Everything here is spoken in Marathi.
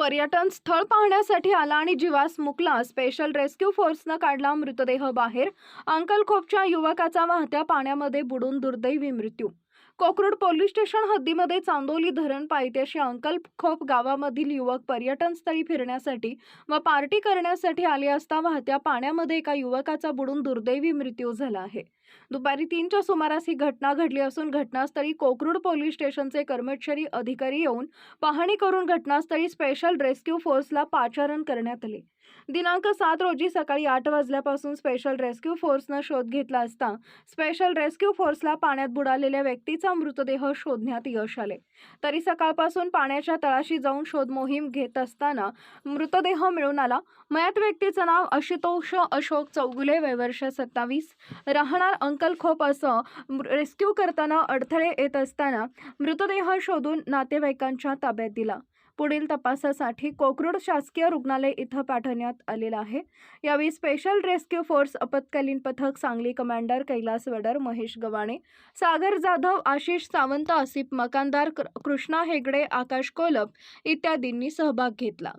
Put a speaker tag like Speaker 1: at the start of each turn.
Speaker 1: पर्यटन स्थळ पाहण्यासाठी आला आणि जीवास मुकला. स्पेशल रेस्क्यू फोर्सनं काढला मृतदेह बाहेर. अंकलखोपच्या युवकाचा वाहत्या पाण्यामध्ये बुडून दुर्दैवी मृत्यू. कोकरूड पोलीस स्टेशन हद्दीमध्ये चांदोली धरण पायथ्याशी अंकलखोप गावामधील युवक पर्यटन स्थळी फिरण्यासाठी व पार्टी करण्यासाठी आले असता वाहत्या पाण्यामध्ये एका युवकाचा बुडून दुर्दैवी मृत्यू झाला आहे. दुपारी तीनच्या सुमारास ही घटना घडली असून घटनास्थळी कोकरूड पोलीस स्टेशनचे कर्मचारी अधिकारी येऊन पाहणी करून घटनास्थळी स्पेशल रेस्क्यू फोर्सला पाचारण करण्यात आले. दिनांक सात रोजी सकाळी आठ वाजल्यापासून स्पेशल रेस्क्यू फोर्सनं शोध घेतला असता स्पेशल रेस्क्यू फोर्सला पाण्यात बुडालेल्या व्यक्तीचा मृतदेह शोधण्यात यश आले. तरी सकाळपासून पाण्याच्या तळाशी जाऊन शोध मोहीम घेत असताना मृतदेह मिळून आला. मयात व्यक्तीचं नाव आशुतोष अशोक चौगुले वयवर्ष सत्तावीस. राहणार अंकलखोप असं रेस्क्यू करताना अडथळे येत असताना मृतदेह शोधून नातेवाईकांच्या ताब्यात दिला. पुढील तपासासाठी कोकरूड शासकीय रुग्णालय इथं पाठवण्यात आलेलं आहे. यावेळी स्पेशल रेस्क्यू फोर्स आपत्कालीन पथक सांगली कमांडर कैलास वडर महेश गवाणे सागर जाधव आशिष सावंत आसिफ मकानदार कृ- कृष्णा हेगडे आकाश कोलप इत्यादींनी सहभाग घेतला.